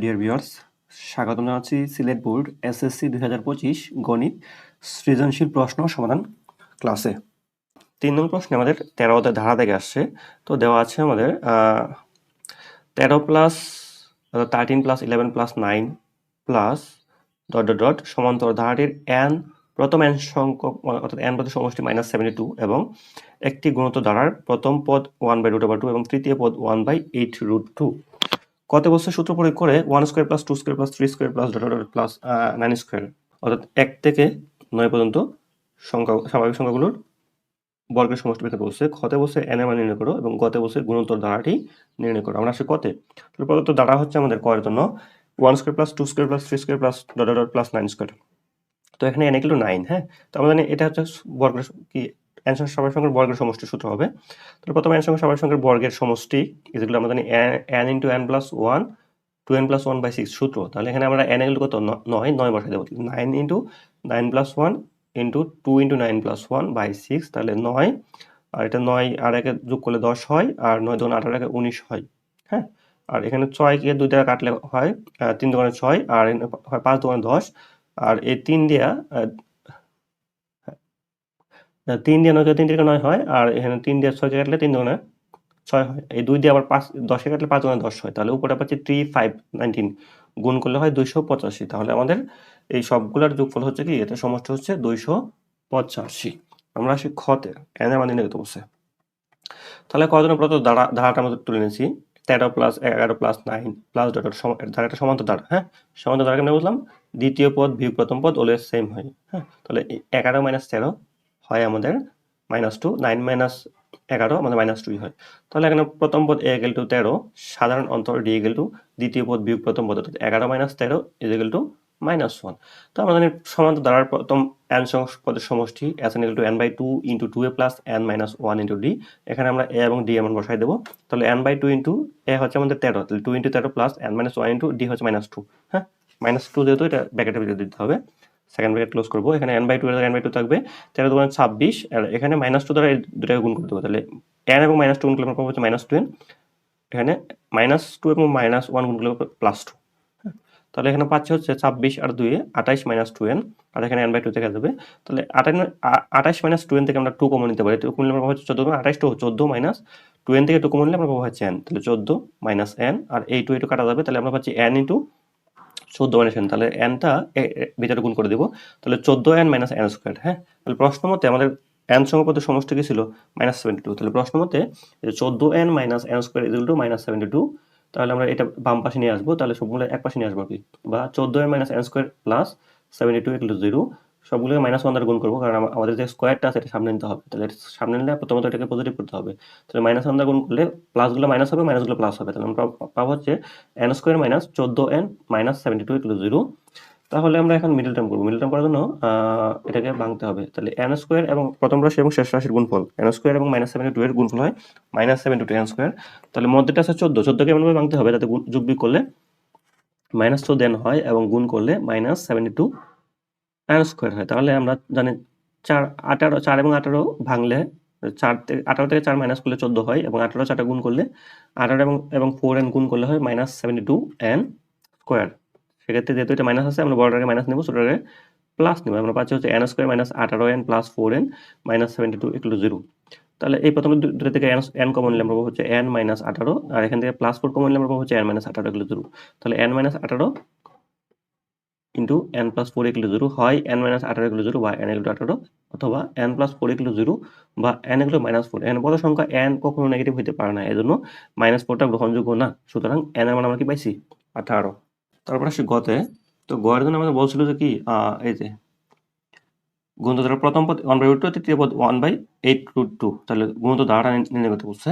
Dear viewers স্বাগত জানাচ্ছি Sylhet board SSC দুই হাজার পঁচিশ গণিত সৃজনশীল প্রশ্ন সমাধান ক্লাসে। তিন নম্বর প্রশ্নে আমাদের তেরো ধারা থেকে আসছে। তো দেওয়া আছে আমাদের তেরো plus thirteen plus eleven plus nine plus dot dot dot সমান্তর ধারাটির এন প্রথম এন সংখ্যক, অর্থাৎ এন প্রতি সমষ্টি মাইনাস সেভেন্টি টু এবং একটি গুণত ধারার প্রথম পদ one by root over two এবং তৃতীয় পদ one by eight root two কত বছর সূত্র প্রয়োগ করে one square plus two square plus three square plus dot dot plus nine square অর্থাৎ এক থেকে নয় পর্যন্ত সংখ্যা, স্বাভাবিক সংখ্যাগুলোর বর্গের সমষ্টি পেতে বলছে ক্ষতে বসে এন মান নির্ণয় করো এবং গতে বসে গুণোত্তর ধারাটি নির্ণয় করো। আমরা আসি কতে। তাহলে প্রদত্ত ধারা হচ্ছে আমাদের কয়ের জন্য one square plus two square plus three square plus dot dot plus nine square তো এখানে এন ইকুয়াল নাইন হ্যাঁ? তো আমরা জানি এটা হচ্ছে বর্গের কি এন সংখ্যা স্বাভাবিক সংখ্যার বর্গের সমষ্টি সূত্র হবে। তাহলে প্রথমে এন সংখ্যা সবার সংখ্যার বর্গের সমষ্টি যেগুলো আমরা জানি n into n plus one two n plus one by six সূত্র। তাহলে এখানে আমরা এন এগুলো কত নয় নয় বসাই দেবো। Nine into nine plus one into two into nine plus one by six তাহলে নয়। আর এটা নয় আর একে যোগ করলে দশ হয়, আর নয় দোকান আঠারো একে উনিশ হয়। হ্যাঁ? আর এখানে ছয়কে দুই দ্বারা কাটলে হয় তিন দোকানে ছয়, আর হয় পাঁচ দোকানে দশ। আর এই তিন দিয়া তিন দিয়ে নয় তিন থেকে নয় হয়, আর এখানে তিন দিয়ে ছয়কে কাটলে তিন দোকানে ছয় হয়। এই দুই দিয়ে আবার পাঁচ, দশে কাটলে পাঁচ দোকানে দশ হয়। তাহলে উপরে পাচ্ছি থ্রি ফাইভ নাইনটিন গুণ করলে হয় দুইশো পঁচাশি। তাহলে আমাদের এই সবগুলোর যোগফল হচ্ছে কি? এটা সমষ্টি হচ্ছে দুইশো পঁচাশি। আমরা আসি খতে এনে এর মানে নিয়ে বসে তাহলে কয়জনের প্রত ধারা, ধারাটা আমাদের তুলে নিয়েছি। তেরো প্লাস এগারো প্লাস নাইন প্লাস ডট ধারাটা সমান্তর ধারা হ্যাঁ? সমান্তর ধারা কেমন বুঝলাম। দ্বিতীয় পদ, বিয়োগ প্রথম পদ অলওয়েজ সেম হয় হ্যাঁ? তাহলে এগারো মাইনাস তেরো হয় আমাদের মাইনাস টু নাইন মাইনাস এগারো আমাদের মাইনাস টুই হয়। তাহলে এখানে প্রথম পদ এ গেল টু তেরো, সাধারণ অন্তর ডি গেল টু দ্বিতীয় পদ বিয়োগ প্রথম পদ, অর্থাৎ এগারো মাইনাস তেরো ইজ গেল টু মাইনাস ওয়ান তো আমরা জানি সমান্তর ধারার প্রথম এন পদের সমষ্টি s n two n by two into two a plus n minus one into d এখানে আমরা এ এবং ডি এমন বসাই দেবো। তাহলে n by two into a হচ্ছে আমাদের তেরো। তাহলে টু ইন্টু তেরো plus n minus one into d হচ্ছে মাইনাস টু হ্যাঁ? মাইনাস টু যেহেতু এটা ব্যাকেটের ভিতরে দিতে হবে। সেকেন্ড ব্র্যাকেট ক্লোজ করব। এখানে n by two n by two থাকবে। তেরো দোকানে ছাব্বিশ এখানে মাইনাস টু দ্বারা দুটাকে গুণ করে দেবো। তাহলে এন এবং মাইনাস টু গুণ করলে পাবো হচ্ছে মাইনাস টু এন এখানে মাইনাস টু এবং মাইনাস ওয়ান গুণ করলে প্লাস টু তাহলে এখানে পাচ্ছে হচ্ছে ছাব্বিশ আর দুয়ে আঠাইশ মাইনাস টু এন আর এখানে এন বাই টু থেকে যাবে। তাহলে আঠাশ আঠাশ মাইনাস টু এন থেকে আমরা টু কমন নিতে পারি। টু কমন আমরা হচ্ছে চোদ্দ আঠাশ টু চোদ্দ মাইনাস টু এন থেকে টু কমন নিলে আমরা পাবো হচ্ছে এন তাহলে চোদ্দ মাইনাস এন আর এই টু একটু কাটা যাবে। তাহলে আমরা পাচ্ছি এন ইন্টু চোদ্দ মাইনাস এন তাহলে এনটা ভিতরে গুণ করে দেবো। তাহলে চোদ্দ এন মাইনাস এন স্কোয়ার হ্যাঁ? তাহলে প্রশ্ন মতে আমাদের এন সংখ্যপদের সমষ্টি কি ছিল? মাইনাস সেভেন্টি টু তাহলে প্রশ্ন মতে চোদ্দ n minus n square equal to minus seventy two তাহলে আমরা এটা বাম পাশে নিয়ে আসব, তাহলে সবগুলো এক পাশে নিয়ে আসব আর কি। বা চোদ্দ n minus n square plus seventy two equal to zero সবগুলোকে মাইনাস ওয়ান দ্বারা গুণ করব, কারণ আমাদের যে স্কোয়ারটা আছে সামনে নিতে হবে। তাহলে সামনে নিলে প্রথমত এটাকে পজিটিভ করতে হবে। তাহলে মাইনাস ওয়ান দ্বারা গুণ করলে প্লাসগুলো মাইনাস হবে মাইনাসগুলো প্লাস হবে। তাহলে আমরা পাবো হচ্ছে এন স্কোয়ার মাইনাস চোদ্দ n minus seventy two equal zero zero আমরা এখন মিডল টার্ম করব। মিডল টার্ম করার জন্য এটাকে ভাঙতে হবে। তাহলে এন স্কোয়ার এবং প্রথম রাশি এবং শেষ রাশির গুণফল। এন স্কোয়ার এবং মাইনাস সেভেন্টি টু এর গুণফল হয় minus seventy two n square তাহলে মধ্যেটা আছে চোদ্দ। চোদ্দোকে এমনভাবে ভাঙতে হবে গুণ- যোগ বিয়োগ করলে মাইনাস চোদ্দ এন হয় এবং গুণ করলে minus seventy two n square হয়, তাহলে আমরা জানি চার, আঠারো, চার এবং আঠারো ভাঙলে চার থেকে আঠারো থেকে চার মাইনাস করলে চোদ্দ হয় এবং আঠারো চারটা গুণ করলে আঠারো এবং এবং ফোর এন গুণ করলে হয় minus seventy two n square সেক্ষেত্রে যেহেতু এটা মাইনাস আছে, আমরা বড়টাকে মাইনাস নেব, ছোটটাকে প্লাস নেব। আমরা পাচ্ছি হচ্ছে এন স্কোয়ার মাইনাস আঠারো n plus four n minus seventy two equal zero তাহলে এই প্রথমে দুটো থেকে এন এন কমন নিলে আমরা হচ্ছে এন মাইনাস আঠারো, আর এখান থেকে প্লাস ফোর কমন নিলে আমরা হচ্ছে এন মাইনাস আঠারো ইকুয়াল জিরো তাহলে এন মাইনাস আঠারো into n plus four equal zero হয় এন মাইনাস আঠারো ইকুয়াল জিরো বা এন ইকুয়াল আঠারো, অথবা n plus four equal zero বা n equal minus four n বড় সংখ্যা এন কখনো নেগেটিভ হতে পারে না এই জন্য মাইনাস ফোরটা গ্রহণযোগ্য না। সুতরাং এন এর মান আমরা কি পাইছি? আঠারো। তারপর আসি গতে। তো গয়ের জন্য আমাদের বলছিল যে কি এই যে গুণিত প্রথম পদ ওয়ান বাই রুট টু তৃতীয় পদ one by eight root two তাহলে গুণিত দ্বারা নির্ণয় করতে বলছে।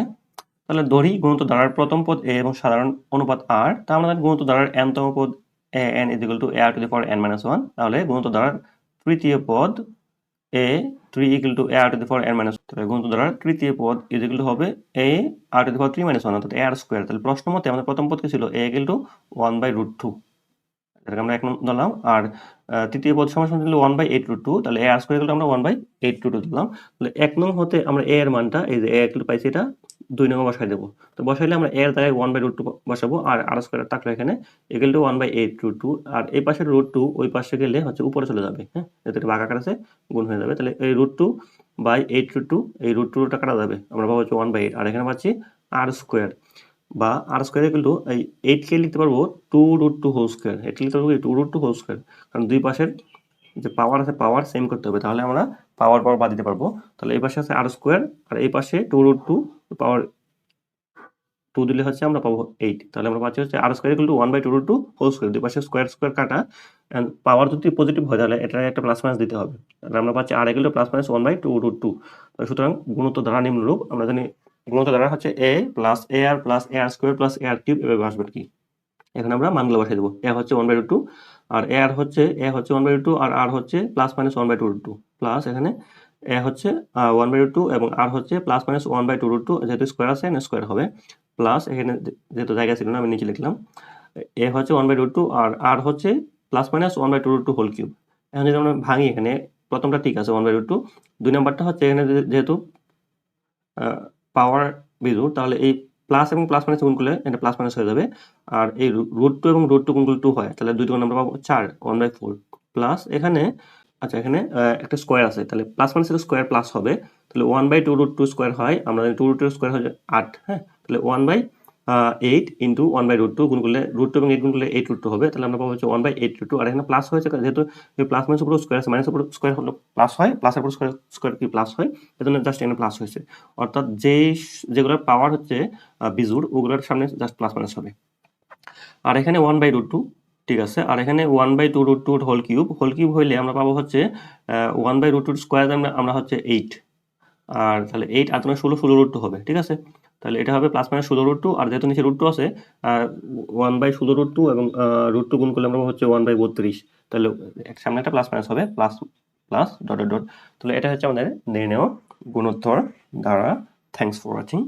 তাহলে ধরি গুণিত দ্বারার প্রথম পদ এ এবং সাধারণ অনুপাত আর তা আমরা গুণিত দ্বারার এন তম পদ a n is equal to a r to the power n one তাহলে গুণিত দ্বারার তৃতীয় পদ a three equal to a r to the power n minus তাহলে গুণিত দ্বারার তৃতীয় পদ ইজ ইকুয়াল টু হবে a r to the power three minus one অর্থাৎ এ আর স্কোয়ার তাহলে প্রশ্ন মতে আমাদের প্রথম পদ কি ছিল a equal to one by root two এটাকে আমরা এক ধরলাম, আর তৃতীয় পদ সমান সমান one by eight root two তাহলে এ আর স্কোয়ার আমরা one by eight two two দিলাম তাহলে এক নং হতে আমরা এ এর মানটা, এই যে এ একটু পাইছি এটা দুই নম্বর বসাই দেবো। তো বসাইলে আমরা এর জায়গায় ওয়ান বাই রুট টু বসাবো আর আর স্কোয়ার থাকল এখানে এগুলো two one by eight root two আর এই পাশে রুট টু ওই পাশে গেলে হচ্ছে উপরে চলে যাবে হ্যাঁ? যেহেতু এটা বাঁকা আছে, গুণ হয়ে যাবে। তাহলে এই root two by eight root two এই রুট টুটা কাটা যাবে। আমরা পাবো হচ্ছে ওয়ান বাই এইট আর এখানে পাচ্ছি আর স্কোয়ার বা আর স্কোয়ারে কিন্তু এই এইটকে লিখতে পারব two root two whole square eight লিখতে পারব two root two whole square কারণ দুই পাশের যে পাওয়ার আছে পাওয়ার সেম করতে হবে। তাহলে আমরা পাওয়ার পাওয়ার বাদ দিতে পারব। তাহলে এই পাশে আছে আর স্কোয়ার আর এই পাশে two root two power two দিলে হচ্ছে আমরা পাবো এইট তাহলে আমরা পাচ্ছি হচ্ছে r square equal to one by two root two whole square দুই পাশে স্কোয়ার স্কোয়ার কাটা অ্যান্ড পাওয়ার যদি পজিটিভ হয় তাহলে এটা একটা প্লাস মাইনাস দিতে হবে। তাহলে আমরা পাচ্ছি আর এগুলো plus minus one by two root two সুতরাং গুণত্ব দ্বারা নিম্নরূপ আমরা জানি গুণত্ব দ্বারা হচ্ছে a plus a r plus a r square plus a r cube এভাবে আসবে কি। এখানে আমরা মানগুলো বসাই দেবো। এ হচ্ছে ওয়ান বাই টু আর এ আর হচ্ছে, এ হচ্ছে ওয়ান বাই টু আর আর হচ্ছে plus minus one by two two plus এখানে এ হচ্ছে ওয়ান বাই টু এবং আর হচ্ছে plus minus one by two root two যেহেতু স্কোয়ার আছে, এখানে স্কোয়ার হবে। প্লাস এখানে যেহেতু জায়গা ছিল না, আমি নিচে লিখলাম। এ হচ্ছে ওয়ান বাই রুট টু আর আর হচ্ছে plus minus one by two root two whole cube এখন যদি আমরা ভাঙি এখানে, প্রথমটা ঠিক আছে ওয়ান বাই টু দুই নাম্বারটা হচ্ছে এখানে যেহেতু পাওয়ার বিজুর তাহলে এই প্লাস এবং প্লাস মাইনাস গুণ করলে এটা প্লাস মাইনাস হয়ে যাবে। আর এই রুট টু এবং রুট টু গুণ করলে টু হয়, তাহলে দুই আমরা পাবো চার ওয়ান বাই ফোর প্লাস এখানে আচ্ছা এখানে একটা স্কোয়ার আছে, তাহলে প্লাস মাইনাসের স্কোয়ার প্লাস হবে, তাহলে one by two root two square হয়, আমরা টু রুট টু স্কোয়ার হয়ে আট হ্যাঁ? তাহলে one by eight into one by root two গুণ করলে রুট টু এবং এইট গুণ করলে এইট রুট টু হবে। তাহলে আমরা পাবো হচ্ছে one by eight root two আর এখানে প্লাস হয়েছে যেহেতু প্লাস মাইনাস উপর স্কোয়ার আছে মাইনাস উপর স্কোয়ার হলো প্লাস হয় প্লাসের উপর স্কোয়ার স্কোয়ার কি প্লাস হয়? এজন্য জাস্ট এখানে প্লাস হয়েছে। অর্থাৎ যে যেগুলোর পাওয়ার হচ্ছে বিজুর ওগুলোর সামনে জাস্ট প্লাস মাইনাস হবে। আর এখানে ওয়ান বাই রুট টু ঠিক আছে? আর এখানে one by two root two whole cube whole cube হইলে আমরা পাবো হচ্ছে one by root two square আমরা হচ্ছে এইট আর তাহলে এইট আর তোমার ষোলো ষোলো রুট টু হবে, ঠিক আছে? তাহলে এটা হবে প্লাস মাইনাস ষোলো রুট টু আর যেহেতু নিচে রুট টু আছে ওয়ান বাই ষোলো রুট টু এবং রুট টু গুণ করলে আমরা হচ্ছে ওয়ান বাই বত্রিশ। তাহলে সামনে একটা প্লাস মাইনাস হবে প্লাস প্লাস ডট ডট তাহলে এটা হচ্ছে আমাদের নির্ণয় গুণোত্তর। দ্বারা থ্যাংকস ফর ওয়াচিং